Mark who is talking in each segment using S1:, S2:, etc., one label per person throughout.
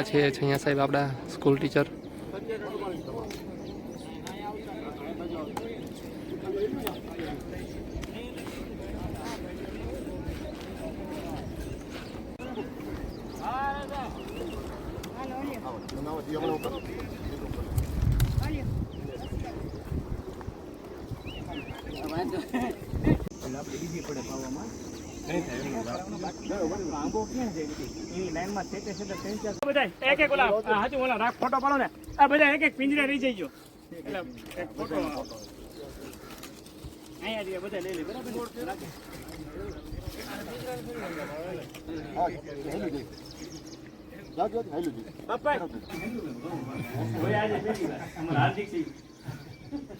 S1: આ છે છૈયા સાહેબ આપણા સ્કૂલ ટીચર
S2: બધા એક એક ઓલા આ હાચું ઓલા રાખ ફોટો પાડો ને આ બધા એક એક પિંજરે રહી ફોટો અહીંયા બધા.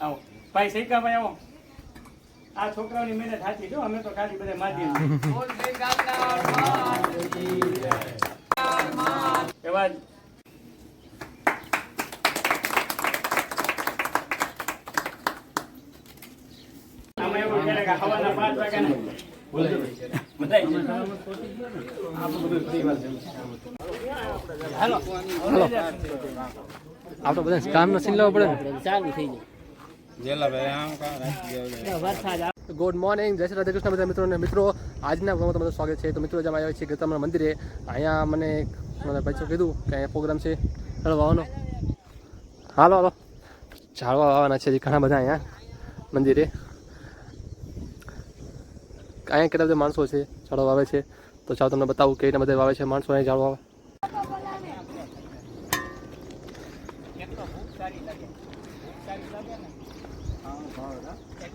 S2: આવો ભાઈ સૈકા ભાઈ આવો આ છોકરાઓની મહેનત સાચી જો અમે તો ખાલી બધા માધ્યમ એવા જ. હવાના પાંચ હાલો.
S1: આપણે બધા કામ નથી સીન લેવો પડે ને?
S2: ચાલુ થઈ જાય.
S1: ગુડ મોર્નિંગ જય શ્રી રાધે કૃષ્ણ બધા મિત્રોને મિત્રો. આજના ભાગમાં તમારું સ્વાગત છે. તો મિત્રો, જેમ આવ્યા છે ગીતામણા મંદિરે, અહીંયા મને મને ભાઈ કીધું કે અહીંયા પ્રોગ્રામ છે. ચાલો વાવાનો હાલો હાલો. ઝાડવા વાવવાના છે ઘણા બધા અહીંયા મંદિરે. અહીંયા કેટલા બધા માણસો છે, ઝાડવા વાવે છે. તો ચાલો તમને બતાવું કેવી રીતે બધા વાવે છે, માણસો અહીંયા ઝાડવા વાવે.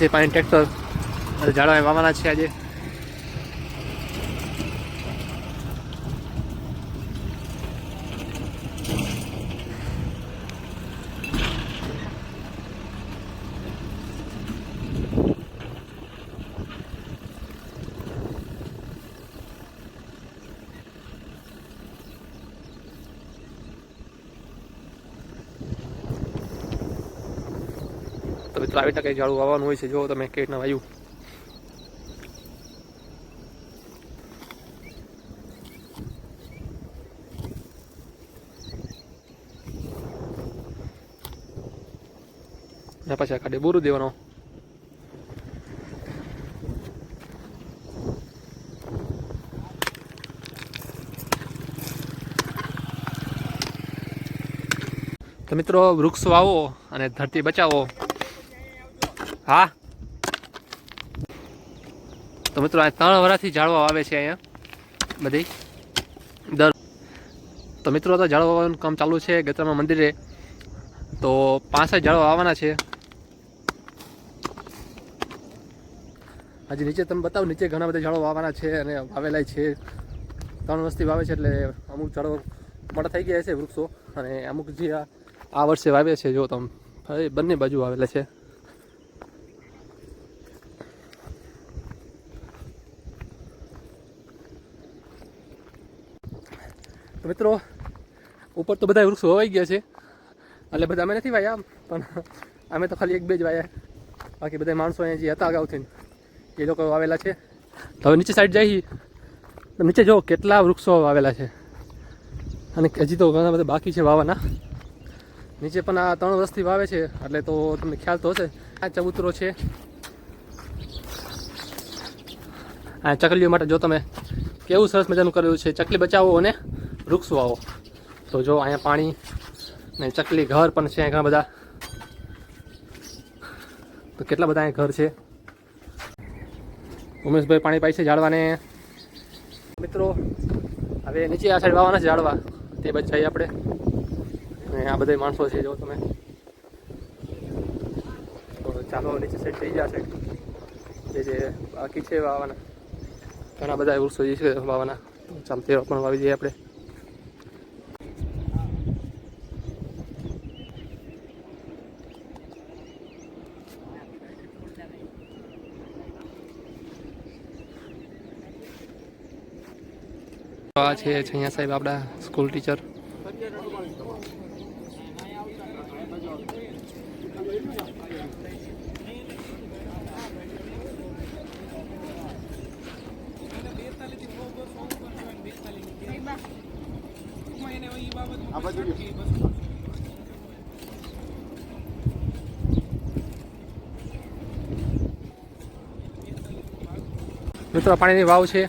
S1: છે પાણી ટ્રેક્ટર ઝાડવા વાવવાના છે આજે. આવી કંઈ ઝાડું વાવવાનું હોય છે. જો તમે કેવી રીતના વાયું. ને પછી આ કાઢે બોરું દેવાનો. તો મિત્રો, વૃક્ષ વાવો અને ધરતી બચાવો. હા? તો મિત્રો ત્રણ વર્ષથી ઝાડવા આવે છે અહીંયા, બધી. દર તો મિત્રો, તો ઝાડવા વાવવાનું કામ ચાલુ છે ગતરામાં મંદિરે. તો પાંચ ઝાડવા આવવાના છે. હજી નીચે તમે બતાવો, નીચે ઘણા બધા ઝાડો વાવવાના છે અને વાવેલા છે. ત્રણ વર્ષથી વાવે છે એટલે અમુક ઝાડો મોટા થઈ ગયા છે વૃક્ષો. અને અમુક જે આ આ વર્ષે વાવ્યા છે, જો તમે બંને બાજુ વાવેલા છે. તો મિત્રો, ઉપર તો બધા વૃક્ષો હોવાઈ ગયા છે. એટલે બધા અમે નથી વાયા પણ અમે તો ખાલી એક બે જ વાયા. બાકી બધા માણસો અહીંયા જે હતા અગાઉથી એ લોકો વાવેલા છે. તો હવે નીચે સાઈડ જઈ તો નીચે જો કેટલા વૃક્ષો વાવેલા છે. અને હજી તો ઘણા બધા બાકી છે વાવાના. નીચે પણ આ ત્રણ વર્ષથી વાવે છે, એટલે તો તમને ખ્યાલ તો હશે. આ ચબૂતરો છે. આ ચકલીઓ માટે જો તમે કેવું સરસ મજાનું કરેલું છે. ચકલી બચાવો અને વૃક્ષ વાવો તો જો અહીંયા પાણી ને ચકલી ઘર પણ છે ઘણા બધા. તો કેટલા બધા અહીંયા ઘર છે? ઉમેશભાઈ પાણી પાઈ છે ઝાડવાને. મિત્રો, હવે નીચે આ સાઈડ વાવવાના છે ઝાડવા. તે જઈએ આપણે. અને આ બધા માણસો છે, જો તમે. ચાલો નીચે સાઈડ થઈ જશે જે જે બાકી છે વાવવાના ઘણા બધા વૃક્ષો જે છે વાવવાના ચાલતી ચાલો પણ વાવી જઈએ આપણે. આ છે છૈયા સાહેબ આપણા સ્કૂલ ટીચર મિત્રો પાણીની વાવ છે.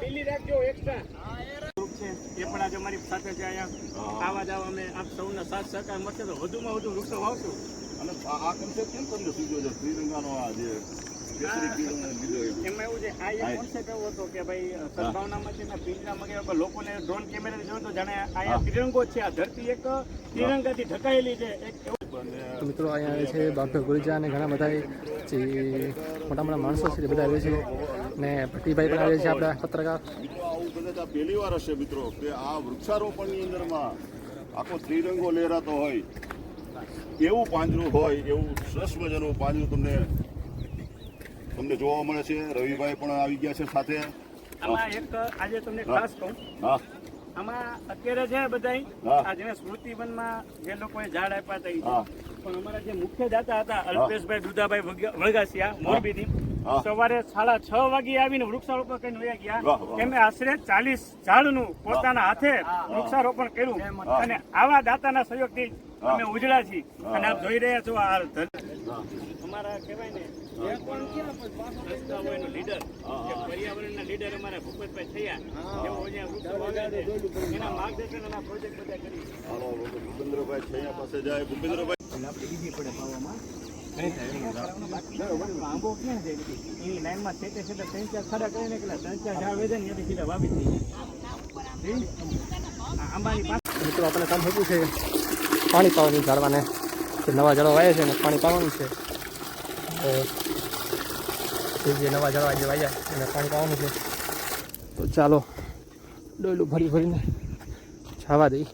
S2: બિલ્લી રાખજો અહીંયા એ પણ આજે અમારી સાથે છે અહીંયા. આવા જવા અમે આપ સૌના સાથ સહકાર મળશે તો વધુમાં વધુ વૃક્ષો વાવશું.
S3: અને આ કન્સેપ્ટ કેમ તમને સૂચ્યો છે? શ્રીલંકાનો આ જે
S2: એમાં એવું છે આ એક કોન્સેપ્ટ એવો હતો કે ભાઈ સદભાવનામાં છે ને પિંજરામાં ગયા લોકોને ડ્રોન કેમેરા જોયું તો જાણે અહીંયા તિરંગો છે આ ધરતી એક તિરંગાથી ઢકાયેલી છે એક
S1: તો મિત્રો અહીંયા છે બાપુ ગુરજા અને ઘણા બધા જે મોટા મોટા માણસો છે તે બધા આવે છે. ને ભટ્ટીભાઈ પણ આવે છે આપણા પત્રકાર.
S3: આવું કદાચ આ પહેલી વાર હશે મિત્રો કે આ વૃક્ષારોપણની અંદરમાં આખો ત્રિરંગો લહેરાતો હોય. એવું પાંજરું હોય એવું સરસ મજાનું પાંજરું તમને તમને જોવા મળે છે. રવિભાઈ પણ આવી ગયા છે સાથે.
S2: આમાં એક આજે તમને ખાસ કહું.
S3: હા.
S2: આમાં અત્યારે છે બધાય આજે સ્મૃતિવનમાં જે લોકોએ ઝાડ આપ્યા હતા. પણ અમારા જે મુખ્ય દાતા હતા અલ્પેશભાઈ દુધાભાઈ વળગાસિયા મોરબીથી. સવારે સાડા છ વાગે આવીને વૃક્ષારોપણ કરીને વયા ગયા.
S3: વાહ.
S2: આશરે ચાલીસ ઝાડનું પોતાના હાથે વૃક્ષારોપણ કર્યું. અને આવા દાતાના સહયોગથી અમે ઉજળા છીએ. અને આપ જોઈ રહ્યા છો આ. અમારા કહેવાય ને પર્યાવરણના લીડર અમારા ભૂપતભાઈ થયા
S3: જાય
S2: આંબો ક્યાં છે એની લાઈનમાં છેટે છેટે ત્રણ ખાડા કરીને કેટલા ત્રણ ચાર ઝાડ વેચે ને એથી સીધા વાવી
S1: મિત્રો, આપણે કામ થતું છે પાણી પાવાની ઝાડવાને નવા ઝાડવા વાય છે ને પાણી પાવાનું છે. તો જે નવા ઝાડવા જેવા વાયા એને પાણી પાવાનું છે. તો ચાલો ડોયલું ભરી ભરીને છાવા દઈ.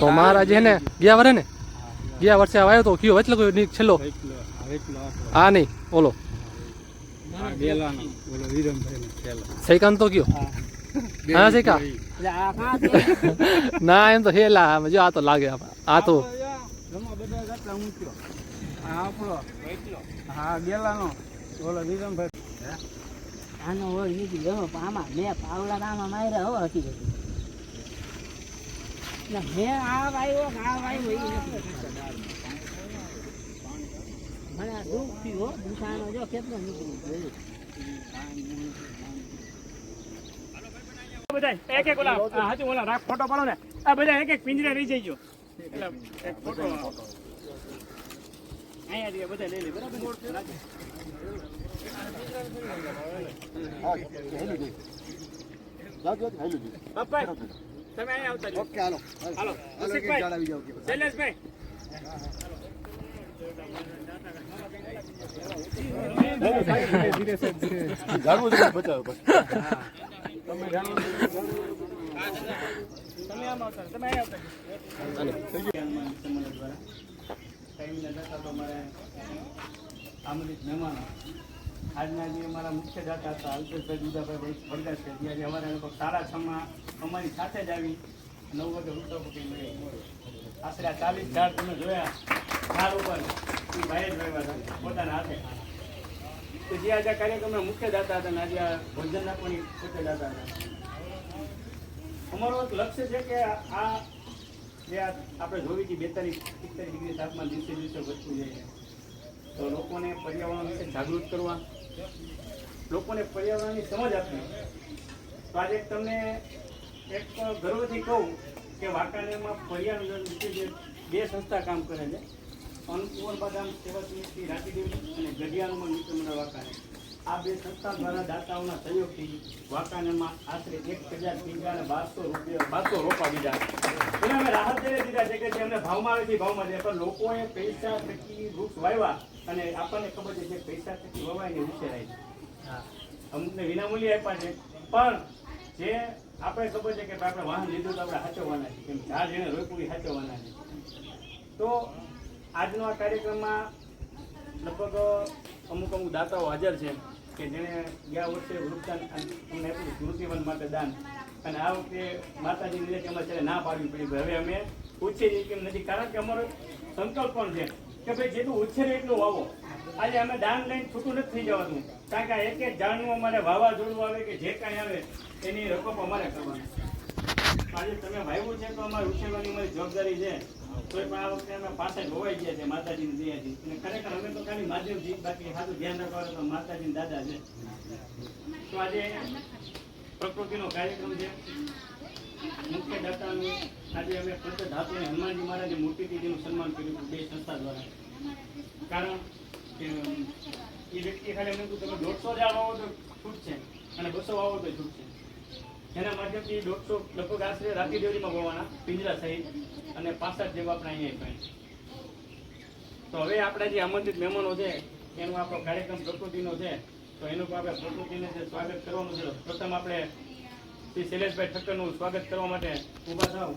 S1: તો મારા છે ને, ગયા વરે ને? ગયા વર્ષે આવ્યો તો કયો? એટલે કોઈ ની- છેલ્લો? હા નહીં ઓલો સૈકાન તો કયો? હા. સૈકા ના એમ તો હેલા જો આ તો લાગે આ તો
S4: આનો હોય નથી ગયો પણ આમાં મેં પાવલા આમાં માર્યા હો ના, મેં આ વાવ્યો આ વાવ્યો એ મને આ દુઃખ થયું હો દુકાનો જો કેટલો નીકળી
S2: બધા એક એક ઓલા રાખ ફોટો પાડો ને. આ બધા એક એક પિંજરે રહી જઈજો. એટલે એક ફોટો. અહીંયા જ બધા લઈ લે બરાબર? રાખો. તમે અહીં આવતા જાઓ.
S5: ઓકે હાલો.
S2: હાલો. રસિકભાઈ,
S5: ઝાડ આવી જાવ કે
S2: શૈલેષભાઈ. આમંત્રિત મહેમાનો આજના જે અમારા મુખ્ય દાતા હતા, અલ્પેશભાઈ દુદાભાઈ ભરગાસ છે ત્યારે અમારે લોકો સાડા છમાં અમારી સાથે જ આવી નવ વાગે વૃક્ષો પકડી મળી. આશરે ચાલીસ ઝાડ તમે જોયા, ઝાડ ઉપર એ ભાઈ જ હતા, પોતાના હાથે. તો જે આજે કાર્યક્રમના મુખ્ય દાતા હતા અને આજે આ ભોજન આપવાની મુખ્ય દાતા હતા. અમારો લક્ષ્ય છે કે આ જે આ આપણે જોવી હતી બેતાલીસ સિત્તેર ડિગ્રી તાપમાન દિવસે દિવસે વધતું જાય તો લોકોને પર્યાવરણ વિશે જાગૃત કરવા લોકોને પર્યાવરણની સમજ આપવી. તો આજે તમને એક ગર્વથી કહું કે વાંકાનેરમાં પર્યાવરણ જે બે સંસ્થા કામ કરે છે અન્નપૂર્ણ બાદામ સેવા સમિતિ રાતીદેવી અને ગઢિયાનું મિત્ર મંડળ વાંકાને આ બે સંસ્થા દ્વારા દાતાઓના સહયોગથી વાંકાનેરમાં આશરે એક હજાર પીંજા અને બારસો રૂપિયા, બારસો રોપા દીધા એને અમે રાહત દઈને દીધા છે કે જે અમને ભાવમાં આવે છે ભાવમાં છે. પણ લોકોએ પૈસા થકી વૃક્ષ વાવ્યા અને આપણને ખબર છે જે પૈસા થકી વવાય ને ઉછેરાય છે. અમુકને વિનામૂલ્ય આપ્યા છે પણ જે આપણે ખબર છે કે આપણે વાહન લીધું તો આપણે સાચવવાના છે. કેમ ચાર જેને રોપ્યું સાચવવાના છે. તો આજનો આ કાર્યક્રમમાં લગભગ અમુક અમુક દાતાઓ હાજર છે કે જેણે ગયા વર્ષે વૃક્ષદાન અમને આપ્યું સ્મૃતિવન માટે દાન. અને આ વખતે માતાજીની લીધે કે અમારે છેલ્લે ના પાડવી પડી. હવે અમે ઉછેરી કેમ નથી. કારણ કે અમારો સંકલ્પ પણ છે કે ભાઈ જેટલું ઉછેરે એટલું વાવો આજે અમે દાન લઈને છૂટું નથી થઈ જવાનું. કારણ કે એક એક જાણવું અમારે વાવાઝોડું આવે કે જે કાંઈ આવે, એની રકમ અમારે કરવાની. આજે તમે વાવ્યું છે તો અમારે ઉછેરવાની અમારી જવાબદારી છે. તોય પણ આ વખતે અમે પાસે ધોવાઈ ગયા છે માતાજીની દયાથી. અને ખરેખર અમે તો ખાલી માધ્યમથી બાકી સારું ધ્યાન રાખવાનું તો માતાજીની દાદા છે. તો આજે પ્રકૃતિનો કાર્યક્રમ છે. મુખ્ય દાતાનું આજે અમે પંચ ધાતુ અને હનુમાનજી મહારાજે મૂર્તિથી જેનું સન્માન કર્યું હતું બે સંસ્થા દ્વારા. કારણ કે એ વ્યક્તિ ખાલી અમે તમે દોઢસો જ આવો તો છૂટ છે અને બસો આવો તો છૂટ છે. એના માધ્યમથી દોઢસો લગભગ આશરે રાતી દેવરીમાં હોવાના પિંજરા સહિત અને પાસઠ જેવા આપણે અહીંયા પણ તો હવે આપણા જે આમંત્રિત મહેમાનો છે, એનો આપણો કાર્યક્રમ પ્રકૃતિનો છે, તો એનું આપણે પ્રકૃતિને જે સ્વાગત કરવાનું છે પ્રથમ આપણે શ્રી શૈલેષભાઈ ઠક્કરનું સ્વાગત કરવા માટે ઊભા થાવ.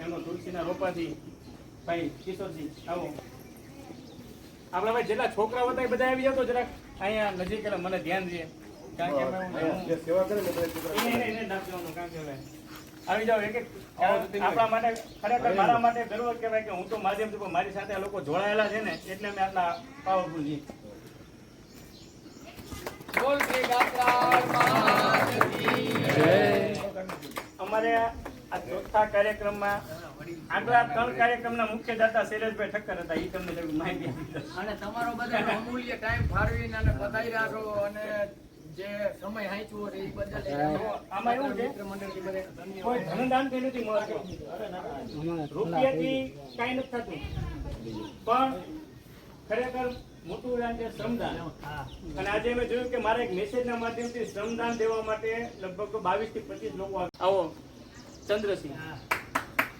S2: એમનો તુલસીના રોપાથી ભાઈ કિશોરજી આવો. આપણા ભાઈ જેટલા છોકરાઓ હતા એ બધા આવી જતો જરાક અહીંયા નજીક એટલે મને ધ્યાન દે. કારણ કે અમે એને- એને- એને નાખ દેવાનું, કારણ કે આવી જાઓ. એક એક આપણા માટે ખરેખર મારા માટે ગર્વ કહેવાય કે હું તો માધ્યમથી પણ મારી સાથે આ લોકો જોડાયેલા છે ને એટલે મેં આટલા પાવરફુલ છીએ અમારે આ ચોથા કાર્યક્રમમાં આગલા ત્રણ કાર્યક્રમના મુખ્ય દાતા શૈલેષભાઈ ઠક્કર હતા એ તમને થોડી માહિતી આપી
S6: અને તમારો બધા અમૂલ્ય ટાઈમ ફાળવીને અને પધાર્યા રાખો અને જે સમય હાંચ્યો છે એ બદલ
S2: આમાં એવું છે કોઈ ધનદાનથી નથી મળતું. રૂપિયાથી કાંઈ નથી થતું. પણ ખરેખર મોટું દાન છે શ્રમદાન. અને આજે મેં જોયું કે મારા એક મેસેજના માધ્યમથી શ્રમદાન દેવા માટે લગભગ બાવીસથી પચીસ લોકો આવો. ચંદ્રસિંહ.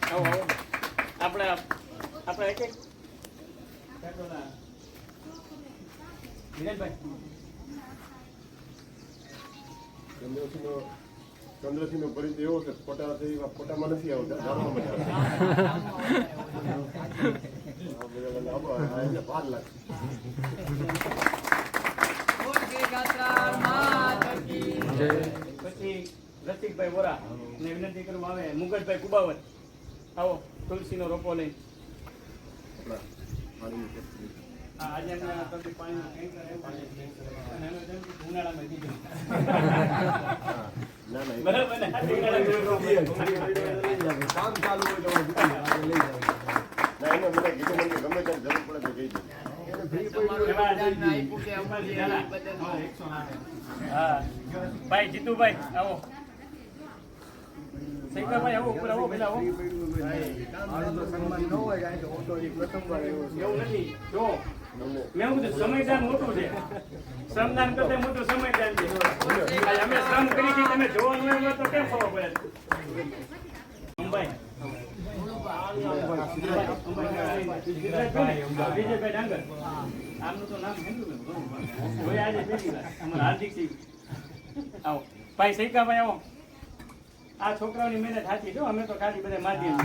S2: આવો આવો. આપણે આપણે એક એક.
S3: ચંદ્રસિંહનો ચંદ્રસિંહનો પરિચય એવો છે ફોટા છે એવા ફોટામાં નથી આવતા મળે
S2: પછી રસિકભાઈ વોરા ને વિનંતી કરવામાં આવે મુગટભાઈ કુબાવત. આવો તુલસીનો રોપો લઈ
S3: આપણા પાણીની ફેક્ટરી.
S2: આ આજે અમે આ તરફથી પાણીનું ટેન્કર આવ્યું છે. અને અમે જેમ કે ઉનાળામાં દીધું
S3: ના ના એ
S2: બરાબર ને? આ ઉનાળામાં
S5: કામ ચાલુ હોય તો દુકાન આગળ લઈ જાય
S3: ના, એને મને કીધું મને કે ગમે ત્યારે જરૂર પડે તો કહેજો.
S5: એને ફ્રી પડી
S6: બધાને આપ્યું કે અમારી આ બધાને.
S2: હા ભાઈ જીતુભાઈ, આવો. શેખરભાઈ આવો, ઉપર આવો પેલા આવો.
S5: મારો તો સન્માન ન હોય કારણ કે હું તો પ્રથમવાર આવ્યો છું
S2: એવું નથી જો મેં કીધું સમયદાન મોટું છે. શ્રમદાન કરતા મોટું સમયદાન છે. અમે શ્રમ કરી છે, તમે જોવાનું હોય તો કેમ ખબર પડે? મુંબઈ વિજયભાઈ ડાંગર. આમનું તો નામ હેન્ડું હાર્દિક સિંહ આવો. ભાઈ સૈકાભાઈ આવો. આ છોકરાઓની મહેનત સાચી જો અમે તો ખાલી બધા માધ્યમ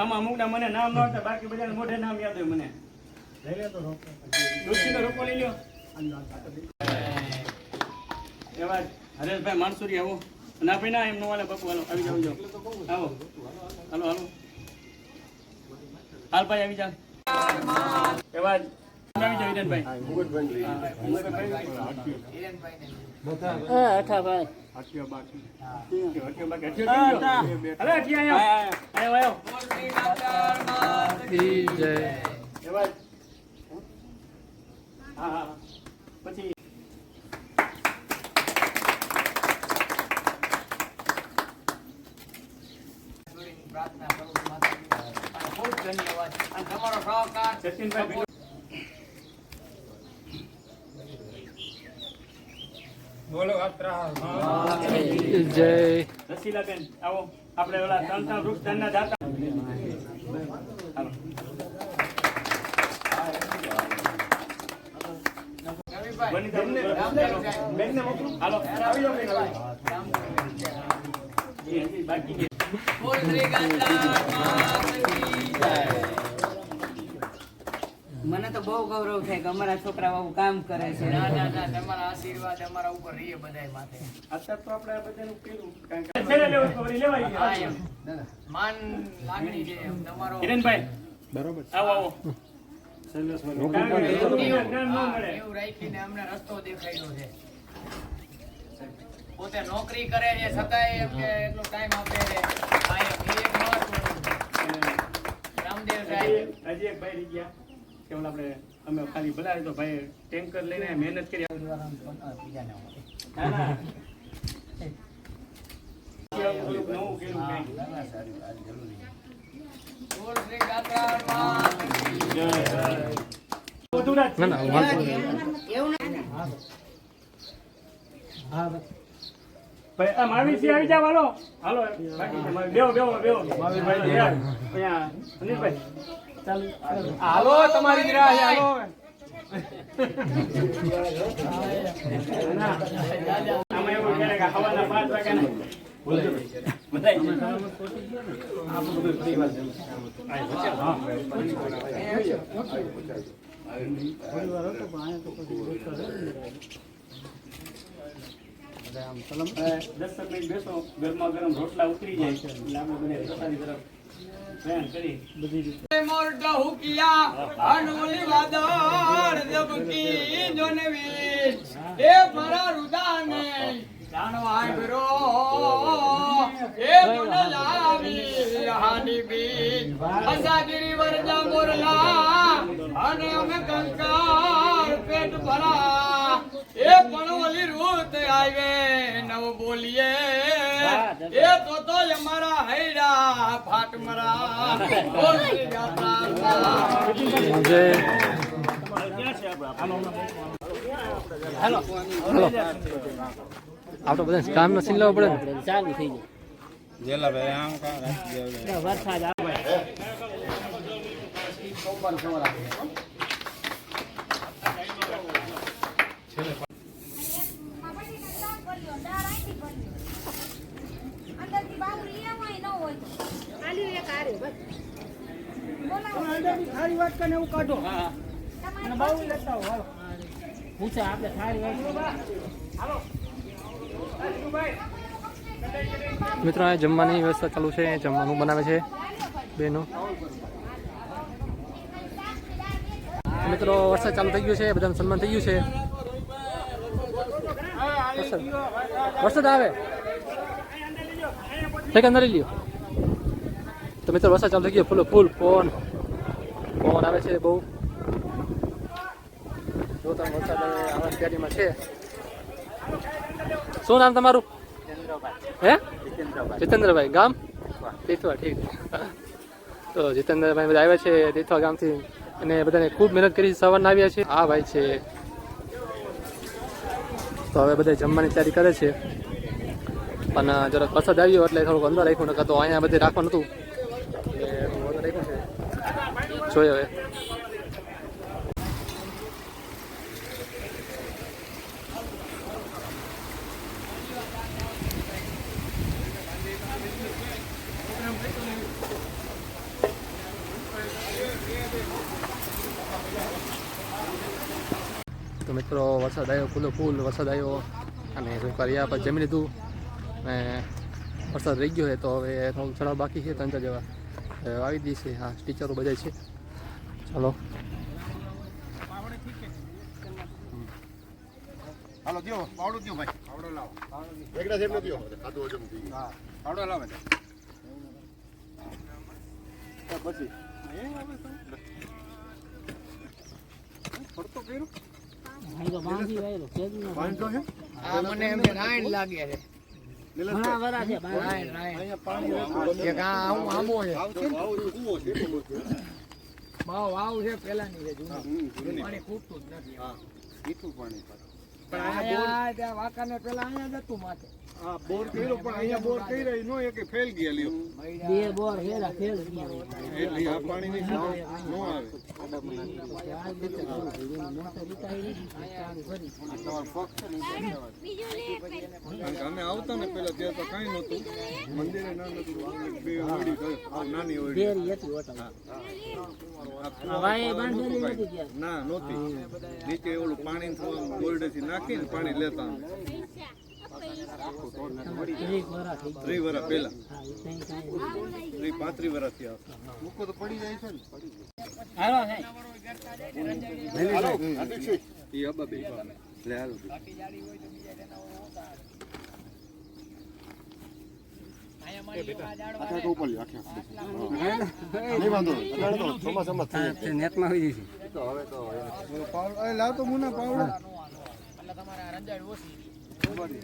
S2: આમાં અમુકના મને નામ ન હતા બાકી બધાને મોઢે નામ યાદ હોય મને. તુલસીનો રોપો લઈ લ્યો. એવા હરેશભાઈ માણસુરી આવો. ના ભાઈ ના એમનો વાલે બાપુ હાલો આવી જાવ આવી હાલો હાલો. હાલ ભાઈ આવી જા એવા જ આવી જાઓ હિરેનભાઈ.
S4: હા અઠા ભાઈ
S2: અરે અઠી આયો આયો આયો
S6: બોલ શ્રી ગામના
S1: ઈ જય
S2: એવા જ હા હા પછી
S6: પ્રાર્થના કરું છું માતાજીને. અને ખૂબ ધન્યવાદ. અને તમારો સહકાર.
S2: સચિનભાઈ
S1: ઈ જય.
S2: રસીલાબેન આવો. આપણે ઓલા ત્રણ વૃક્ષ ધનના દાતા. હાલો.
S4: ગૌરવ થાય કે અમારા છોકરા આવું કામ કરે છે.
S6: ના ના ના તમારા આશીર્વાદ અમારા ઉપર રહીએ બધાય માથે
S2: અત્યારે તો આપણે આ બધાનું કર્યું કારણ કે.
S6: માન લાગણી છે તમારો.
S2: હિરેનભાઈ આવો આવો.
S6: એવું રાખીને અમને રસ્તો દેખાડ્યો છે. પોતે નોકરી કરે છે છતાંય એમ કે એટલો ટાઈમ આપે છે. રામદેવ સાહેબ.
S2: હજી હજી એક ભાઈ રહી ગયા. કે આપણે અમે ખાલી બોલાવી તો ભાઈ ટેન્કર લઈને મહેનત કરી. આવી. જાવ હાલો. હાલો. બેહો બેહો બેહો. માવીભાઈ અનિલભાઈ હાલો, તમારી ગિરા હાલો દસ મિનિટ બેસો, ગરમા ગરમ રોટલા ઉતરી જાય. એટલે આપણે બધા તરફ પ્રયાણ કરી બધી રીતે
S6: મોરટા હુકિયા અનોલી વાદળ દબકી જોનવી એ મારા રુદાને જાણો આગ્રો એ ગુણ લાવી હાની બી અસાગીરી વરજા મોરલા અને ભરા એ પણ ઓલી રૂત આવે, નવ બોલીએ. એ તો તો અમારા હૈડા ફાટ મરા.
S2: હાલો.
S1: હાલો. આપણે બધા કામ નથી લેવા પડે ને?
S4: ચાલુ થઈ જાય વરસાદ આવે. થાળી
S1: મિત્રો, આ જમવાની વ્યવસ્થા ચાલુ છે. જમવાનું બનાવે છે બેનો. મિત્રો, વરસાદ ચાલુ થઈ ગયો છે. બધાનું સન્માન થઈ ગયું છે. વરસાદ આવે. ઠેક અંદર લઈ લ્યો. તો મિત્રો વરસાદ ચાલુ થઈ ગયો. ફૂલ ફૂલ પવન પવન આવે છે બહુ. જો તમે વરસાદ આવા તૈયારીમાં છે. શું નામ તમારું? હે? જીતેન્દ્રભાઈ. ગામ? તીથવા ઠીક. તો જીતેન્દ્રભાઈ બધા આવ્યા છે તીથવા ગામથી અને બધાને ખૂબ મહેનત કરી સવારના આવ્યા છે. આ ભાઈ છે. તો હવે બધા જમવાની તૈયારી કરે છે. પણ જરાક વરસાદ આવ્યો એટલે થોડુંક અંદર રાખ્યું નકા તો અહીંયા બધે રાખવાનું હતું. એટલે હવે તો મિત્રો, વરસાદ આવ્યો ફૂલો ફૂલ વરસાદ આવ્યો અને શું કર્યા? પછી જમી લીધું. અને વરસાદ રહી ગયો છે તો હવે થોડું ચડાવ બાકી છે ત્રણ ચાર જેવા. આવી દી છે હા ટીચરો બધા છે. ચાલો.
S5: હાલો દ્યો પાવડો દ્યો ભાઈ. પાવડો લાવો.
S3: એકડા સાહેબ નથી ખાધું હજમ થઈ ગયું.
S5: હા પાવડો લાવે
S3: પછી.
S5: કર્યું?
S6: મને એમ કે લાગે છે. વાવ છે પેલાની છે જૂની. પાણી ખૂટતું જ નથી.
S5: મીઠું પાણી
S6: પણ અહીંયા ત્યાં વાંકાને પેલા અહીંયા જતું માટે માથે.
S5: બોર કર્યો પણ અહીંયા બોર કર્યો ઈ નો એકે ફેલ ગયા લ્યો
S4: બે બોર હેરા ફેલ
S5: એટલે આ પાણીની સમજ નો આવે. અમે આવતા ને પેલા ત્યાં તો કઈ નતું મંદિરે ના નતું બે કરે, નાની
S4: ત્યાં.
S5: ના નહોતી. નીચે ઓલું પાણી નાખીને પાણી લેતા.
S4: ત્રીસ
S5: વર્ષ પહેલા
S4: હા, એ કંઈ કાંઈ
S5: ત્રી પાંત્રી વર્ષ થયા મૂકો તો પડી જાય છે ને
S4: હાલો
S5: એ અબા બે લે હાલો
S3: આખા તો ઉપર લ્યો, આખા. હા. નહીં વાંધો અત્યારે તો ચોમાસામાં જ થઈ જાય.
S1: નેટમાં હોઈ જશે
S5: પાવડો એ લાવ તો મુના પાવડો
S6: એટલે રંજાડ ઓછી કરે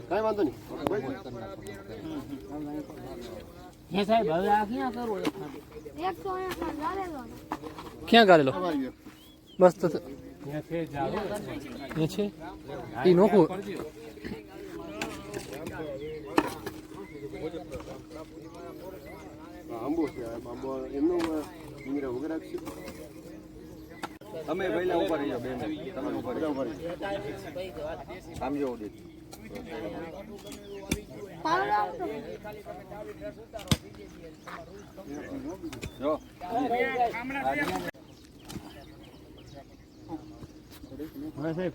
S3: કાંઈ વાંધો નહીં
S4: સાહેબ હવે આ ક્યાં
S7: ને.
S1: ક્યાં બસ છે? એ નોખું?
S3: આ આંબો છે આ આંબો એમનું ઇંગરા વગર આપશે
S5: તમે પહેલા ઉપર રહીએ બેન. તમે
S3: ઊભા રહી.
S5: આમ જો ઉદિત જો
S1: સાહેબ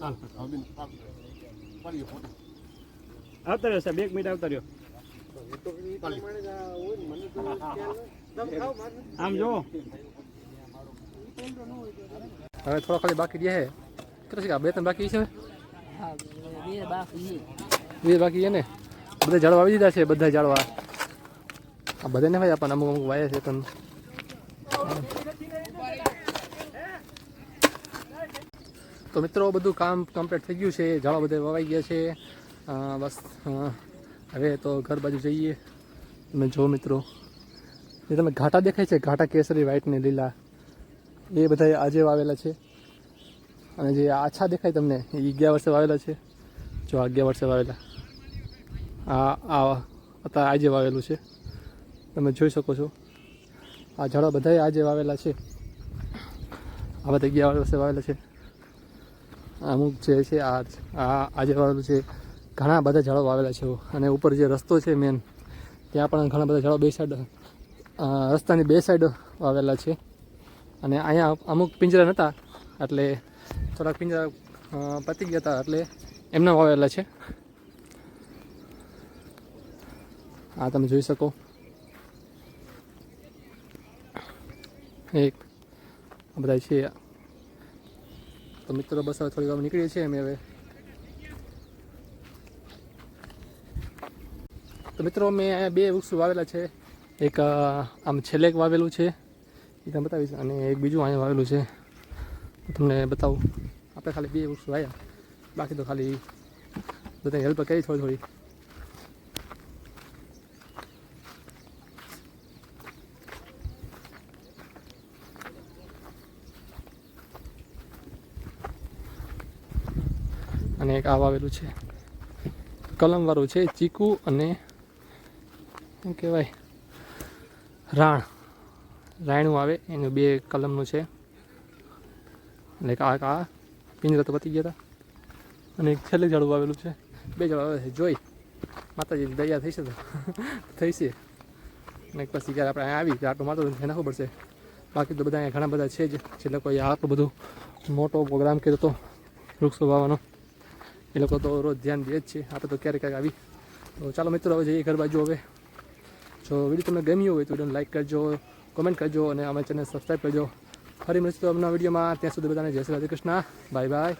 S3: હા, બેન, હા. ફોટો.
S2: આવતા રહ્યો સાહેબ, એક મિનિટ આવતા રહ્યો. આમ જો
S1: હવે થોડા ખાલી બાકી રહ્યા છે કેટલા છે બે ત્રણ બાકી છે?
S4: બે બાકી છે.
S1: ને? બધા ઝાડવા આવી દીધા છે, બધા ઝાડવા. આ બધાને ભાઈ આપણને અમુક અમુક વાયા છે તમને તો મિત્રો, બધું કામ કમ્પ્લીટ થઈ ગયું છે. ઝાડવા બધા વવાઈ ગયા છે. બસ હવે તો ઘર બાજુ જઈએ. તમે જો મિત્રો જે તમે ઘાટા દેખાય છે? ઘાટા કેસરી વ્હાઈટ ને લીલા. એ બધા આજે વાવેલા છે. અને જે આછા દેખાય તમને, એ અગિયાર વર્ષે વાવેલા છે. જો અગિયાર વર્ષે વાવેલા. આ આ અત્યારે આજે વાવેલું છે. તમે જોઈ શકો છો. આ ઝાડવા બધાય આજે વાવેલા છે. આ બધા અગિયાર વર્ષે વાવેલા છે. અમુક જે છે આ આજે વાવેલું છે. ઘણા બધા ઝાડો વાવેલા છે અને ઉપર જે રસ્તો છે મેન ત્યાં પણ ઘણા બધા ઝાડો બે સાઈડ રસ્તાની બે સાઈડ વાવેલા છે. અને અહીંયા અમુક પિંજરા નહોતા એટલે થોડાક પિંજરા પતી ગયા હતા, એટલે એમના વાવેલા છે. આ તમે જોઈ શકો. એક બધા છે. તો મિત્રો બસ હવે થોડી વાર નીકળીએ છીએ, અમે હવે તો મિત્રો, મેં બે વૃક્ષો વાવેલા છે. એક આમ છેલ્લે એક વાવેલું છે. એ તમને બતાવીશ. અને એક બીજું અહીંયા વાવેલું છે. તમને બતાવું. આપણે ખાલી બે વૃક્ષો વાવ્યા બાકી તો ખાલી બધાની હેલ્પ કરી થોડી થોડી. અને એક આ વાવેલું છે. કલમવાળું છે ચીકુ અને શું કહેવાય? રાણ. રાયણું આવે, એનું બે કલમનું છે. એટલે આ આ, પિંજરા તો પતી ગયા હતા અને એક છેલ્લે ઝાડું આવેલું છે. બે ઝાડ આવે છે. જોઈ. માતાજી દયા થઈ છે તો. થઈ છે. અને પછી જ્યારે આપણે અહીંયા આવી આટલું માતા ધ્યાન રાખવું પડશે. બાકી તો બધા અહીંયા ઘણા બધા છે જ, જે લોકોએ આટલું બધું મોટો પ્રોગ્રામ કર્યો હતો વૃક્ષો વાવવાનો. એ લોકો તો રોજ ધ્યાન દે જ છે. આપણે તો ક્યારેક ક્યારેક આવી. તો ચાલો મિત્રો, હવે જઈએ ઘર બાજુ હવે. જો વીડિયો તમને ગમ્યું હોય તો વિડીયોને લાઈક કરજો કોમેન્ટ કરજો અને અમારી ચેનલ સબસ્ક્રાઈબ કરજો. ફરી મળીશું અમના વિડીયોમાં. ત્યાં સુધી બધાને જય શ્રી રાધે કૃષ્ણ. Bye bye